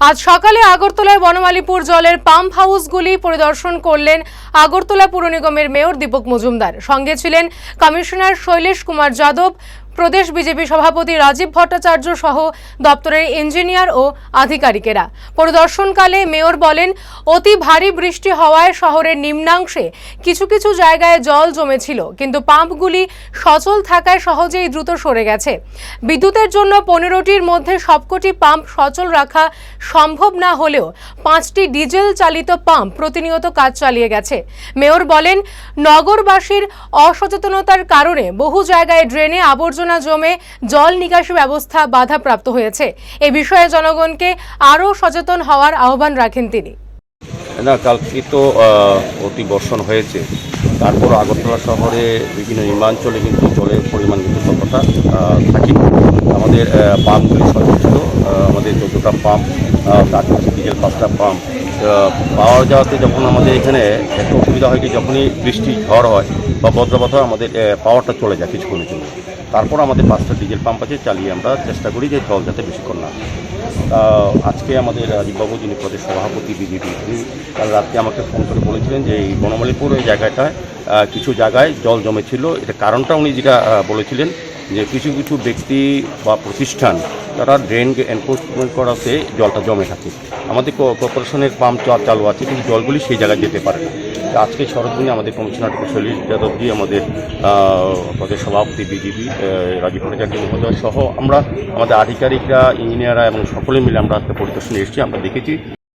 আজ সকালে আগরতলায় বনমালীপুর জলের পাম্প হাউসগুলি পরিদর্শন করলেন আগরতলা পুর নিগমের মেয়র দীপক মজুমদার। সঙ্গে ছিলেন কমিশনার শৈলেশ কুমার যাদব প্রদেশ বিজেপি সভাপতি রাজীব ভট্টাচার্য সহ দপ্তরের ইঞ্জিনিয়ার ও আধিকারিকেরা। পরিদর্শনকালে মেয়র বলেন, অতি ভারী বৃষ্টি হওয়ায় শহরের নিম্নাংশে কিছু কিছু জায়গায় জল জমেছিল, কিন্তু পাম্পগুলি সচল থাকায় সহজেই দ্রুত সরে গেছে। বিদ্যুতের জন্য পনেরোটির মধ্যে সবকটি পাম্প সচল রাখা সম্ভব না হলেও পাঁচটি ডিজেল চালিত পাম্প প্রতিনিয়ত কাজ চালিয়ে গেছে। মেয়র বলেন, নগরবাসীর অসচেতনতার কারণে বহু জায়গায় ড্রেনে আবর্জনা জমে জল নিকাশি ব্যবস্থা বাধাপ্রাপ্ত হয়েছে। এ বিষয়ে জনগণকে আরও সচেতন হওয়ার আহ্বান রাখেন তিনি। না কালকে তো অতি বর্ষণ হয়েছে। তারপর আগরতলা শহরে বিভিন্ন নির্মাঞ্চলে কিন্তু জলের পরিমাণ কিন্তু ততটা থাকেনি। আমাদের পাম্পগুলি আহ, আমাদের চোদ্দোটা পাম্প আহ, তার কাছে ডিজেল পাঁচটা পাম্প পাওয়া যাওয়াতে যখন আমাদের এখানে একটা অসুবিধা হয় কি যখনই বৃষ্টি ঝড় হয় বা বজ্রপাত হয় আমাদের পাওয়ারটা চলে যায় কিছুক্ষণের জন্য। তারপর আমাদের পাঁচটা ডিজেল পাম্প আছে, চালিয়ে আমরা চেষ্টা করি যে জল যাতে বেশিক্ষণ না আজকে আমাদের রাজীববাবু যিনি প্রদেশ সভাপতি, বিজেপি তিনি কাল রাত্রে আমাকে ফোন করে বলেছিলেন যে এই বনমালীপুর ওই জায়গাটায় কিছু জায়গায় জল জমেছিল। এটা কারণটা উনি যেটা বলেছিলেন যে কিছু কিছু ব্যক্তি বা প্রতিষ্ঠান তারা ড্রেনকে এনফোর্সমেন্ট করাতে জলটা জমে থাকে। আমাদের কর্পোরেশনের পাম্প চা- চালু আছে, কিন্তু জলগুলি সেই জায়গায় যেতে পারে না। আজকে সরদিনে আমাদের কমিশনার শৈলী যাদবজি, আমাদের প্রদেশ সভাপতি বিজেপি রাজীব ভট্টাচার্য মহোদয় সহ আমরা, আমাদের আধিকারিকরা, ইঞ্জিনিয়াররা এবং সকলে মিলে আমরা আজকে পরিদর্শনে এসেছি, আমরা দেখেছি।